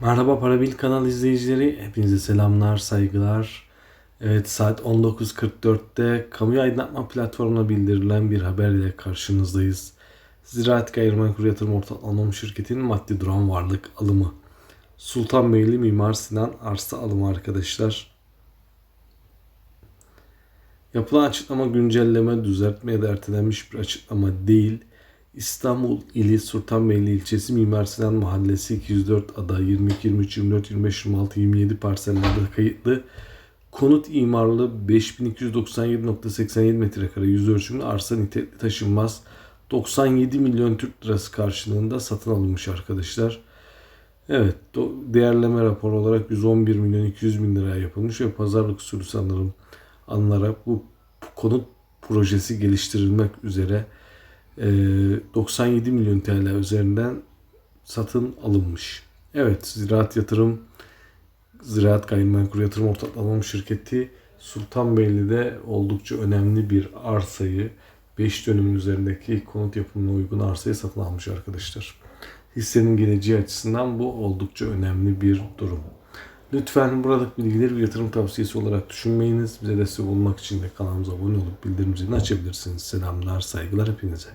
Merhaba Parabil kanal izleyicileri. Hepinize selamlar, saygılar. Evet saat 19.44'te kamuya aydınlatma platformuna bildirilen bir haberle karşınızdayız. Ziraat Gayrimenkul Yatırım Ortak Anonim Şirketi'nin maddi duran varlık alımı. Sultanbeyli Mimar Sinan arsa alımı arkadaşlar. Yapılan açıklama güncelleme, düzeltme ya da ertelenmiş bir açıklama değil. İstanbul ili Sultanbeyli ilçesi Mimar Sinan Mahallesi 204 ada 22, 23, 24, 25, 26, 27 parsellerde kayıtlı konut imarlı 5297.87 metrekare yüz ölçümlü arsa nitelikli taşınmaz 97 milyon Türk lirası karşılığında satın alınmış arkadaşlar. Evet değerleme raporu olarak 111 milyon 200 bin liraya yapılmış ve pazarlık usulü sanırım alınarak bu konut projesi geliştirilmek üzere 97 milyon TL üzerinden satın alınmış. Evet Ziraat Yatırım Ziraat Gayrimenkul Yatırım Ortaklanma Şirketi Sultanbeyli'de oldukça önemli bir arsayı 5 dönümün üzerindeki konut yapımına uygun arsayı satın almış arkadaşlar. Hissenin geleceği açısından bu oldukça önemli bir durum. Lütfen buradaki bilgileri bir yatırım tavsiyesi olarak düşünmeyiniz. Bize destek olmak için de kanalımıza abone olup bildirim zilini açabilirsiniz. Selamlar, saygılar hepinize.